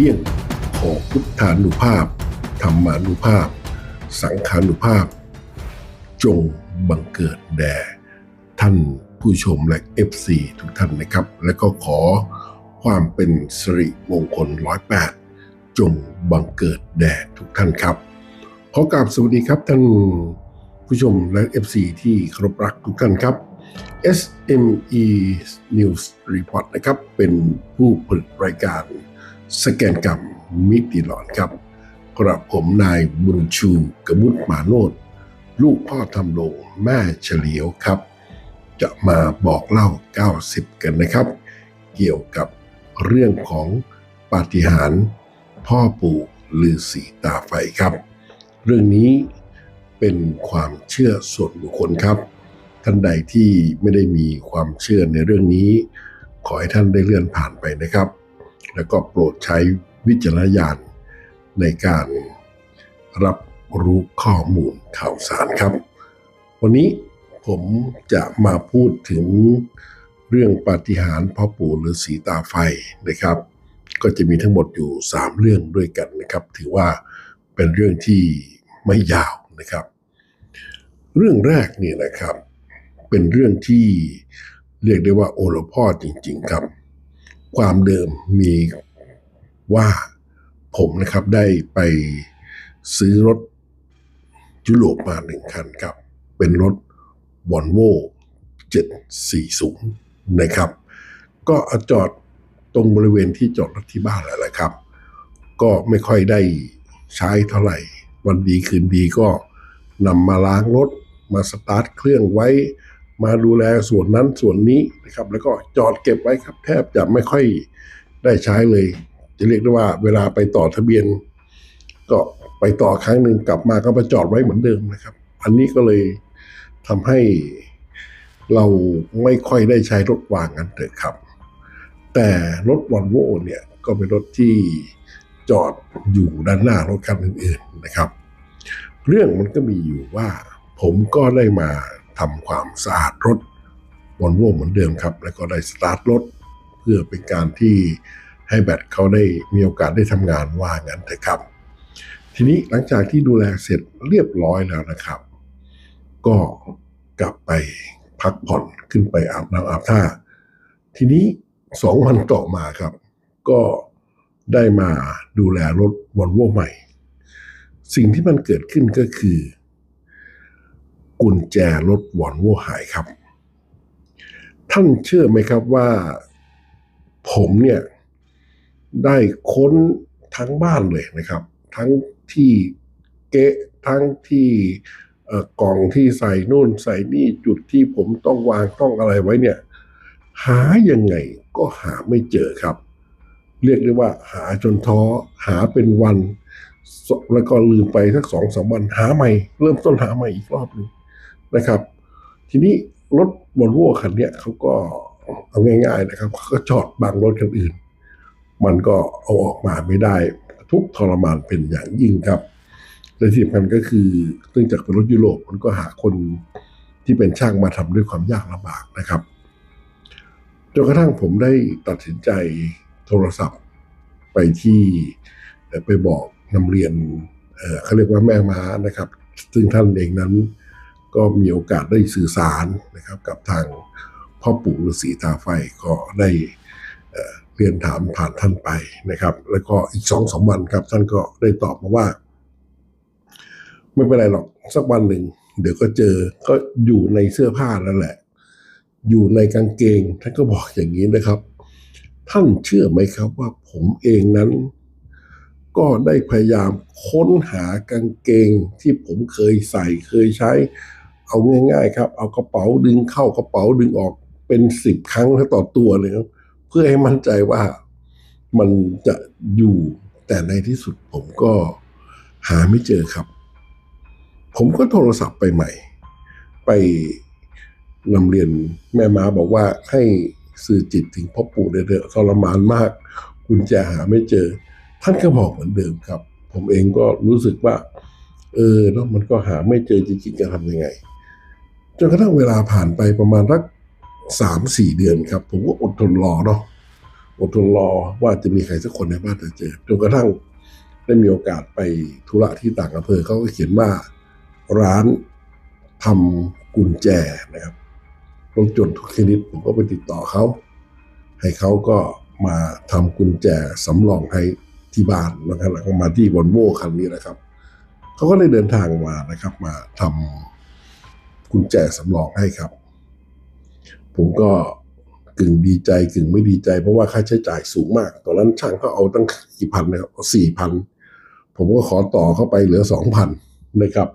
พียงขอพุทธานุภาพ ธรรมานุภาพ สังขานุภาพ จงบังเกิดแด่ท่านผู้ชมและ FC ทุกท่านนะครับ และก็ขอความเป็นสิริมงคลร้อยแปดจงบังเกิดแด่ทุกท่านครับ ขอกราบสวัสดีครับท่านผู้ชมและ FC ที่เคารพรักทุกท่านครับ SME News Report นะครับ เป็นผู้ผลิตรายการ สแกนกรรมมิติหลอนครับ กระผมนายบุญชูกมุตมาโนดลูกพ่อทำโลงแม่เฉลียวครับ จะมาบอกเล่า 90 กันนะครับ เกี่ยวกับเรื่องของปาฏิหาริย์พ่อปู่ฤาษีตาไฟครับ เรื่องนี้เป็นความเชื่อส่วนบุคคลครับ ท่านใดที่ไม่ได้มีความเชื่อในเรื่องนี้ ขอให้ท่านได้เลื่อนผ่านไปนะครับ แล้วก็โปรดใช้วิจารณญาณในการรับรู้ข้อมูลข่าวสารครับ วันนี้ผมจะมาพูดถึงเรื่องปาฏิหาริย์พ่อปู่ฤาษีตาไฟนะครับ ก็จะมีทั้งหมดอยู่ 3 เรื่องด้วยกันนะครับ ถือว่าเป็นเรื่องที่ไม่ยาวนะครับ เรื่องแรกนี่นะครับ เป็นเรื่องที่เรียกได้ว่าโอลพ่อจริง ๆ ครับ ความเดิมมีว่าผมนะครับได้ไปซื้อรถยุโรปมาหนึ่งคันครับ เป็นรถวอลโว่740 นะครับ ก็อจอดตรงบริเวณที่จอดรถที่บ้านแล้วแหละครับ ก็ไม่ค่อยได้ใช้เท่าไหร่ วันดีคืนดีก็นำมาล้างรถมาสตาร์ทเครื่องไว้ มาดูแลส่วนนั้นส่วนนี้นะครับ แล้วก็จอดเก็บไว้ครับ แทบจะไม่ค่อยได้ใช้เลย จะเรียกได้ว่าเวลาไปต่อทะเบียน ก็ไปต่อครั้งหนึ่งกลับมาก็มาจอดไว้เหมือนเดิมนะครับ อันนี้ก็เลยทำให้เราไม่ค่อยได้ใช้รถวางกันเถอะครับ แต่รถวอลโว่เนี่ยก็เป็นรถที่จอดอยู่ด้านหน้ารถคันอื่นๆนะครับ เรื่องมันก็มีอยู่ว่าผมก็ได้มา ทำความสะอาดรถวอลโว่เหมือนเดิมครับ แล้วก็ได้สตาร์ทรถ เพื่อเป็นการที่ให้แบตเขาได้มีโอกาสได้ทำงานว่างั้นเถอะครับ ทีนี้หลังจากที่ดูแลเสร็จเรียบร้อยแล้วนะครับ ก็กลับไปพักผ่อนขึ้นไปอาบน้ำอาบท่า ทีนี้สองวันต่อมาครับ ก็ได้มาดูแลรถวอลโว่ใหม่ สิ่งที่มันเกิดขึ้นก็คือ กุญแจรถวอลโว่หายครับ ท่านเชื่อไหมครับว่าผมเนี่ยได้ค้นทั้งบ้านเลยนะครับ ทั้งที่เกะทั้งที่กล่องที่ใส่นู่นใส่นี่จุดที่ผมต้องวางต้องอะไรไว้เนี่ย หายังไงก็หาไม่เจอครับ เรียกได้ว่าหาจนท้อหาเป็นวัน แล้วก็ลืมไปสักสองสามวันหาใหม่ เริ่มต้นหาใหม่อีกรอบหนึง นะครับ ทีนี้รถวอลโว่คันเนี้ยเขาก็เอาง่าย ๆ นะครับเขาก็จอดบังรถคันอื่น มันก็เอาออกมาไม่ได้ ทุกทรมานเป็นอย่างยิ่งครับและที่สำคัญก็คือเนื่องจากเป็นรถยุโรปมันก็หาคนที่เป็นช่างมาทำด้วยความยากลำบากนะครับจนกระทั่งผมได้ตัดสินใจโทรศัพท์ไปที่ไปบอกนำเรียนเเขาเรียกว่าแม่ม้านะครับ ซึ่งท่านเองนั้น ก็มีโอกาสได้สื่อสารนะครับกับทางพ่อปู่ฤาษีตาไฟก็ได้เรียนถามผ่านท่านไปนะครับ แล้วก็อีกสองสามวันครับ ท่านก็ได้ตอบมาว่า ไม่เป็นไรหรอกสักวันหนึ่ง เดี๋ยวก็เจอก็อยู่ในเสื้อผ้านั่นแหละ อยู่ในกางเกง ท่านก็บอกอย่างนี้นะครับ ท่านเชื่อไหมครับว่าผมเองนั้น ก็ได้พยายามค้นหากางเกงที่ผมเคยใส่เคยใช้ เอาง่ายๆครับ เอากระเป๋าดึงเข้ากระเป๋าดึงออกเป็นสิบครั้งต่อตัวเลยครับ เพื่อให้มั่นใจว่ามันจะอยู่แต่ในที่สุดผมก็หาไม่เจอครับ ผมก็โทรศัพท์ไปใหม่ ไปนำเรียนแม่ม้าบอกว่าให้สื่อจิตถึงพ่อปู่เด้อๆทรมานมากกุญแจหาไม่เจอ ท่านก็บอกเหมือนเดิมครับ ผมเองก็รู้สึกว่า เออแล้วมันก็หาไม่เจอจริงๆจะทำยังไง จนกระทั่งเวลาผ่านไปประมาณสักสามสี่เดือนครับ ผมก็อดทนรอเนาะอดทนรอว่าจะมีใครสักคนในบ้านจะเจอจนกระทั่งได้มีโอกาสไปธุระที่ต่างอำเภอเขาก็เขียนว่าร้านทำกุญแจนะครับรถจนทุกชนิดผมก็ไปติดต่อเขา ให้เขาก็มาทำกุญแจสำรองให้ที่บ้านแล้วก็หลังมาที่วอลโว่คันนี้นะครับเขาก็ได้เดินทางมานะครับ มาทำ กุญแจสำรองให้ครับ ผมก็กึ่งดีใจกึ่งไม่ดีใจ เพราะว่าค่าใช้จ่ายสูงมาก ตอนนั้นช่างเขาเอาตั้งกี่พันเนี่ยสี่พันผมก็ขอต่อเข้าไปเหลือสองพันนะครับ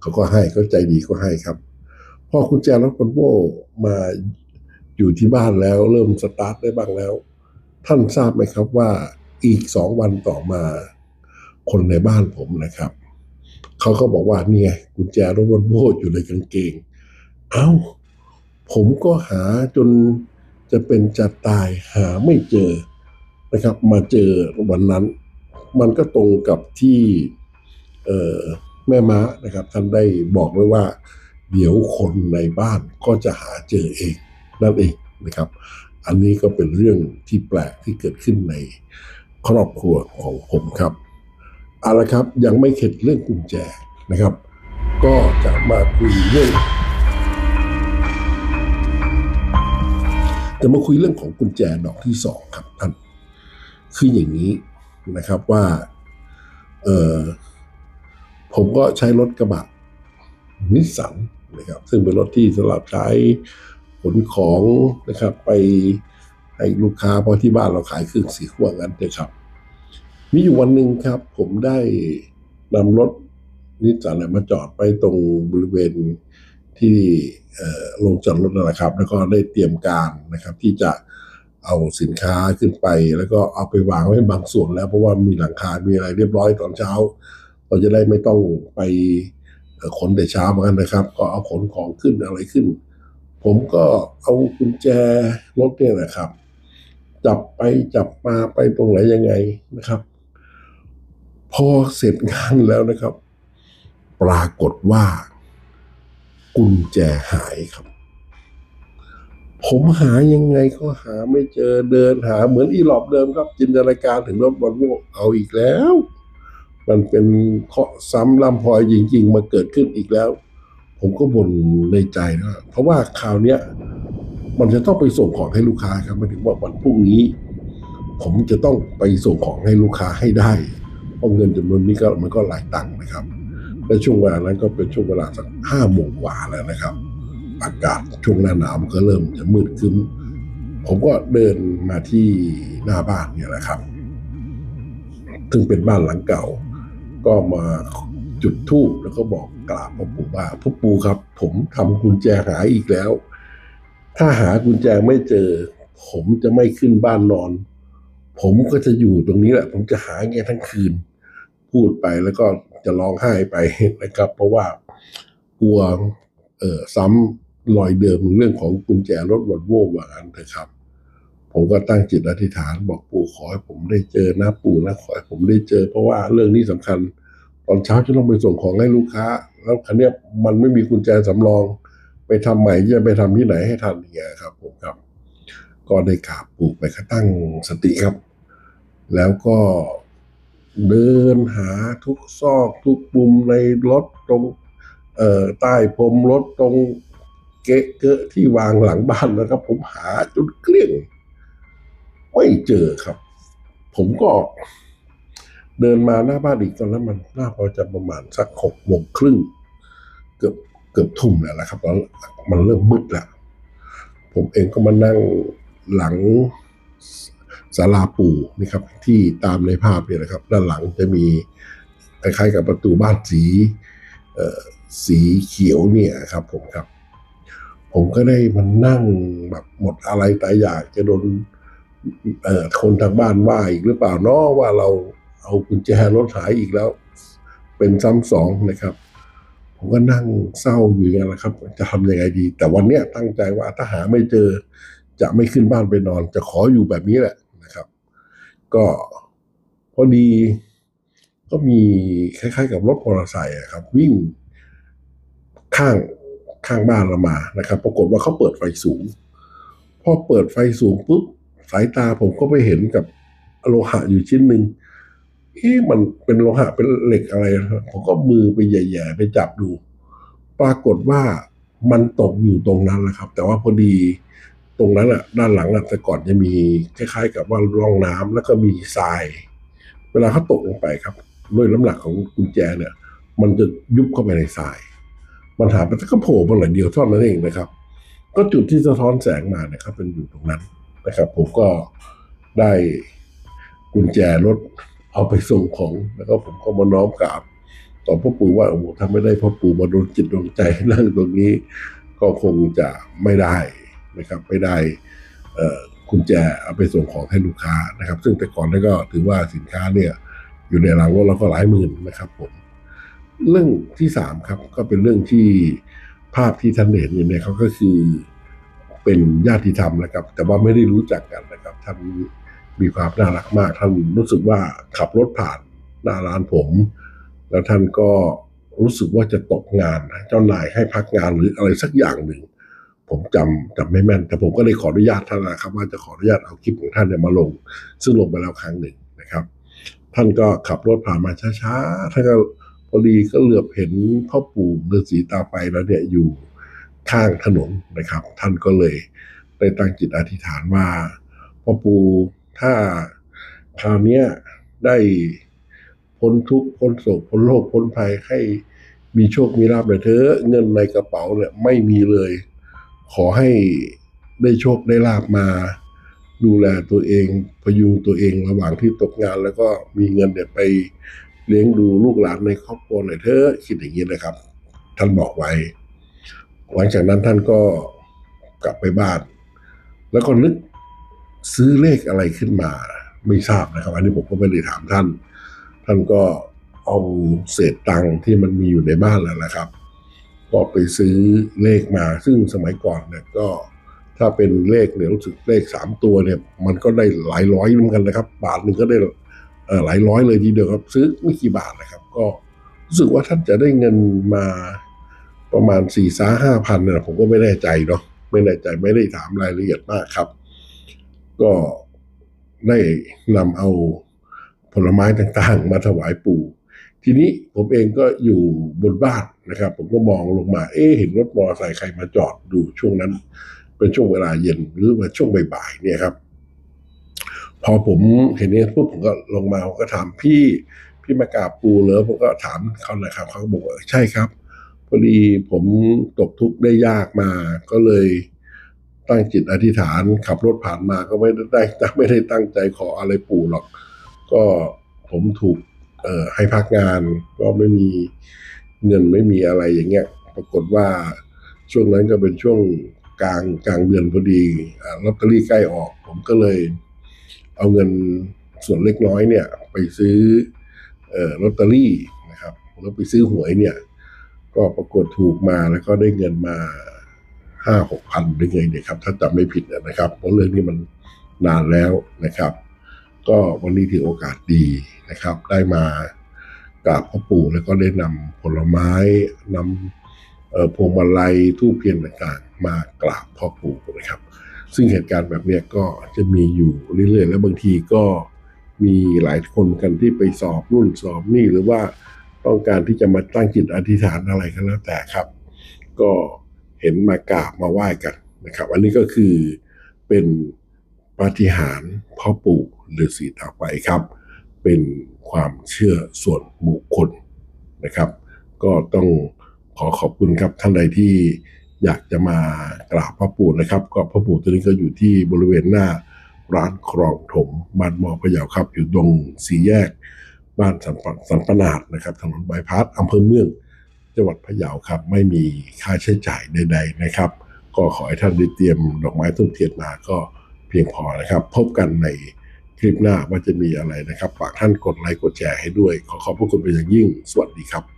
เขาก็ให้เขาใจดีก็ให้ครับ พอกุญแจรถวอลโวมาอยู่ที่บ้านแล้ว เริ่มสตาร์ทได้บ้างแล้ว ท่านทราบไหมครับว่าอีกสองวันต่อมา คนในบ้านผมนะครับ เขาก็บอกว่านี่ยกุญแจรถวอลโวอยู่ในกางเกง เอ้า ผมก็หาจนจะเป็นจะตายหาไม่เจอนะครับ มาเจอวันนั้น มันก็ตรงกับที่แม่ม้านะครับ ท่านได้บอกไว้ว่า เดี๋ยวคนในบ้านก็จะหาเจอเองนั่นเองนะครับ อันนี้ก็เป็นเรื่องที่แปลกที่เกิดขึ้นในครอบครัวของผมครับ เอาละครับยังไม่เข็ดเรื่องกุญแจนะครับ ก็จะมาคุยเรื่องจะมาคุยเรื่องของกุญแจดอกที่สองครับท่านคืออย่างนี้นะครับว่าเออผมก็ใช้รถกระบะนิสสันนะครับ ซึ่งเป็นรถที่สำหรับใช้ขนของนะครับ ไปให้ลูกค้าเพราะที่บ้านเราขายเครื่องสีขั้วกันนะครับ มีอยู่วันหนึ่งครับ ผมได้นำรถนิสสันเนี่ยมาจอดไปตรงบริเวณที่ลงจอดรถนะครับ แล้วก็ได้เตรียมการนะครับ ที่จะเอาสินค้าขึ้นไป แล้วก็เอาไปวางไว้บางส่วนแล้วเพราะว่ามีหลังคา มีอะไรเรียบร้อยตอนเช้า เราจะได้ไม่ต้องไปขนแต่เช้าเหมือนกันนะครับ ก็เอาขนของขึ้นอะไรขึ้น ผมก็เอากุญแจรถเนี่ยนะครับ จับไปจับมาไปตรงไหนยังไงนะครับ พอเสร็จงานแล้วนะครับ ปรากฏว่า กุญแจหายครับ ผมหายังไงก็หาไม่เจอเดินหา เหมือนอีหลอบเดิมครับ จินตนาการถึงรถบอลโวเอาอีกแล้ว มันเป็นเคาะซ้ำลำพอยจริง ๆ มาเกิดขึ้นอีกแล้ว ผมก็บ่นในใจนะเพราะว่าคราวเนี้ยมันจะต้องไปส่งของให้ลูกค้าครับหมายถึงว่าวันพรุ่งนี้ ผมจะต้องไปส่งของให้ลูกค้าให้ได้ เพราะเงินจำนวนนี้ก็มันก็หลายตังค์นะครับและช่วงเวลานั้นก็เป็นช่วงเวลาสักห้าโมงกว่าแล้วนะครับ อากาศช่วงหน้าหนาวมันก็เริ่มจะมืดขึ้น ผมก็เดินมาที่หน้าบ้านเนี่ยแหละครับ ซึ่งเป็นบ้านหลังเก่า ก็มาจุดธูปแล้วก็บอกกราบพ่อปู่ว่าพ่อปู่ครับ ผมทำกุญแจหายอีกแล้ว ถ้าหากุญแจไม่เจอ ผมจะไม่ขึ้นบ้านนอน ผมก็จะอยู่ตรงนี้แหละ ผมจะหาแงทั้งคืน พูดไปแล้วก็จะร้องไห้ไปนะครับ เพราะว่ากลัวเออซ้ำรอยเดิมเรื่องของกุญแจรถวอลโว่ว่างั้นเถอะครับ ผมก็ตั้งจิตอธิษฐานบอกปู่ขอให้ผมได้เจอนะปู่นะขอให้ผมได้เจอ เพราะว่าเรื่องนี้สำคัญ ตอนเช้าจะต้องไปส่งของให้ลูกค้า แล้วคันนี้ยมันไม่มีกุญแจสำรอง ไปทำใหม่จะไปทำที่ไหนให้ทันอย่างเงี้ยครับ ผมครับ ก็ได้กราบปู่ไปก็ตั้งสติครับ แล้วก็เดินหาทุกซอกทุกมุมในรถตรงเอ่อใต้พรมรถตรงเกะเกอะที่วางหลังบ้านนะครับ ผมหาจนเกลี้ยงไม่เจอครับ ผมก็เดินมาหน้าบ้านอีกตอนนั้นมันน่าพอจะประมาณสักหกโมงครึ่งเกือบเกือบทุ่มแล้วนะครับแล้วมันเริ่มมืดแล้ว ผมเองก็มานั่งหลัง ศาลาปู่นี่ครับที่ตามในภาพเนี่ยนะครับ ด้านหลังจะมีคล้ายๆกับประตูบ้านสีสีเขียวเนี่ยครับผมครับ ผมก็ได้มานั่งแบบหมดอะไรตายอยากจะโดนคนทางบ้านว่าอีกหรือเปล่าเนาะว่าเราเอากุญแจรถหายอีกแล้ว เป็นซ้ำสองนะครับ ผมก็นั่งเศร้าอยู่อย่างนั้นแหละครับ จะทำยังไงดี แต่วันเนี้ยตั้งใจว่าถ้าหาไม่เจอจะไม่ขึ้นบ้านไปนอน จะขออยู่แบบนี้แหละ นะครับ ก็พอดีก็มีคล้ายๆ กับรถมอเตอร์ไซค์อะครับ วิ่งข้างข้างบ้านเรามานะครับ ปรากฏว่าเขาเปิดไฟสูง พอเปิดไฟสูงปุ๊บสายตาผมก็ไปเห็นกับโลหะอยู่ชิ้นหนึ่งเอ๊ะมันเป็นโลหะเป็นเหล็กอะไรนะผมก็มือไปแย่ๆไปจับดู ปรากฏว่ามันตกอยู่ตรงนั้นแหละครับ แต่ว่าพอดี ตรงนั้นอะ ด้านหลังอะแต่ก่อนจะมีคล้ายๆ กับว่าร่องน้ำแล้วก็มีทราย เวลาเขาตกลงไปครับ ด้วยน้ำหนักของกุญแจเนี่ย มันจะยุบเข้าไปในทรายมันหาไปแต่ก็โผล่มาหน่อยเดียวเท่านั้นเองนะครับ ก็จุดที่สะท้อนแสงมาเนี่ยครับเป็นอยู่ตรงนั้นนะครับ ผมก็ได้กุญแจรถเอาไปส่งของ แล้วก็ผมก็มาน้อมกราบต่อพ่อปู่ว่าโอ้โหถ้าไม่ได้พ่อปู่มาโดนจิตโดนใจให้นั่งตรงนี้ ก็คงจะไม่ได้ นะครับไม่ได้เอ่อกุญแจเอาไปส่งของให้ลูกค้านะครับ ซึ่งแต่ก่อนนั้นก็ถือว่าสินค้าเนี่ยอยู่ในหลังรถเราก็หลายหมื่นนะครับผมเรื่องที่สามครับก็เป็นเรื่องที่ภาพที่ท่านเห็นอยู่เนี่ยเขาก็คือเป็นญาติธรรมนะครับ แต่ว่าไม่ได้รู้จักกันนะครับท่านมีความน่ารักมาก ท่านรู้สึกว่าขับรถผ่านหน้าร้านผม แล้วท่านก็รู้สึกว่าจะตกงานเจ้านายให้พักงานหรืออะไรสักอย่างหนึ่ง ผมจำจำไม่แม่น แต่ผมก็เลยขออนุญาตท่านนะครับ ว่าจะขออนุญาตเอาคลิปของท่านเนี่ยมาลง ซึ่งลงไปแล้วครั้งหนึ่งนะครับ ท่านก็ขับรถผ่านมาช้าๆท่านก็พอดีก็เหลือบเห็นพ่อปู่ฤาษีตาไฟแล้วเนี่ยอยู่ข้างถนนนะครับ ท่านก็เลยได้ตั้งจิตอธิษฐานว่าพ่อปู่ถ้าคราวนี้ได้พ้นทุกข์พ้นโศกพ้นโรคพ้นภัยให้มีโชคมีลาภเลยเถอะเงินในกระเป๋าเนี่ยไม่มีเลย ขอให้ได้โชคได้ลาบมา ดูแลตัวเองพยุงตัวเองระหว่างที่ตกงาน แล้วก็มีเงินเนี่ยไปเลี้ยงดูลูกหลานในครอบครัวหน่อยเถอะคิดอย่างนี้นะครับ ท่านบอกไว้ หลังจากนั้นท่านก็กลับไปบ้าน แล้วก็นึกซื้อเลขอะไรขึ้นมา ไม่ทราบนะครับ อันนี้ผมก็ไม่ได้ถามท่าน ท่านก็เอาเศษตังค์ที่มันมีอยู่ในบ้านแล้วนะครับ ก็ไปซื้อเลขมา ซึ่งสมัยก่อนเนี่ยก็ถ้าเป็นเลขเนี่ยรู้สึกเลขสามตัวเนี่ย มันก็ได้หลายร้อยเหมือนกันนะครับ บาทหนึ่งก็ได้หลายร้อยเลยทีเดียวครับ ซื้อไม่กี่บาทนะครับ ก็รู้สึกว่าท่านจะได้เงินมาประมาณสี่สาห้าพันเนี่ยผมก็ไม่แน่ใจเนาะไม่แน่ใจไม่ได้ถามรายละเอียดมากครับ ก็ได้นำเอาผลไม้ต่างๆ มาถวายปู่ ทีนี้ผมเองก็อยู่บนบ้าน นะครับ ผมก็มองลงมา เอ๊เห็นรถมอเตอร์ไซค์ใครมาจอดดูช่วงนั้น เป็นช่วงเวลาเย็นหรือว่าช่วงบ่ายๆเนี่ยครับ พอผมเห็นนี่ยปุ๊บผมก็ลงมาผมก็ถามพี่พี่มากราบปูเหรอผมก็ถามเขาหนะครับเขาก็บอกว่าใช่ครับพอดีผมตกทุกข์ได้ยากมาก็เลยตั้งจิตอธิษฐานขับรถผ่านมาก็ไม่ได้ไม่ได้ตั้งใจขออะไรปู่หรอก ก็ผมถูกให้พักงาน ก็ไม่มี เงินไม่มีอะไรอย่างเงี้ย ปรากฏว่าช่วงนั้นก็เป็นช่วงกลางกลางเดือนพอดีลอตเตอรี่ใกล้ออก ผมก็เลย เอาเงินส่วนเล็กน้อยเนี่ย ไปซื้ออลอตเตอรี่นะครับแล้วไปซื้อหวยเนี่ย ก็ปรากฏถูกมาแล้วก็ได้เงินมาห้าหกพันหรือไงเนี่ยครับ ถ้าจำไม่ผิดนะครับ เพราะเรื่องนี้มันนานแล้วนะครับ ก็วันนี้ถือโอกาสดีนะครับ ได้มา กราบพ่อปู่แล้วก็ได้นำผลไม้นำพวงมาลัยทูบเทียนต่างๆ มากราบพ่อปู่นะครับ ซึ่งเหตุการณ์แบบนี้ก็จะมีอยู่เรื่อยๆ แล้วบางทีก็มีหลายคนกันที่ไปสอบนู่นสอบนี่หรือว่าต้องการที่จะมาตั้งจิตอธิษฐานอะไรก็แล้วแต่ครับ ก็เห็นมากราบมาไหว้กันนะครับ อันนี้ก็คือเป็นปาฏิหาริย์พ่อปู่ฤาษีตาไฟครับ เป็นความเชื่อส่วนบุคคลนะครับ ก็ต้องขอขอบคุณครับท่านใดที่อยากจะมากราบพ่อปู่นะครับ ก็พ่อปู่ตัวนี้ก็อยู่ที่บริเวณหน้าร้านครองถมบ้านมอพะเยาครับ อยู่ตรงสี่แยก บ้านสันปสันปนาดนะครับถนนบายพาสอำเภอเมืองจังหวัดพะเยาครับ ไม่มีค่าใช้จ่ายใด ๆนะครับ ก็ขอให้ท่านได้เตรียมดอกไม้ทูบเทียนมาก็เพียงพอนะครับ พบกันใน คลิปหน้าว่าจะมีอะไรนะครับ ฝากท่านกดไลค์กดแชร์ให้ด้วย ขอขอบพระคุณเป็นอย่างยิ่ง สวัสดีครับ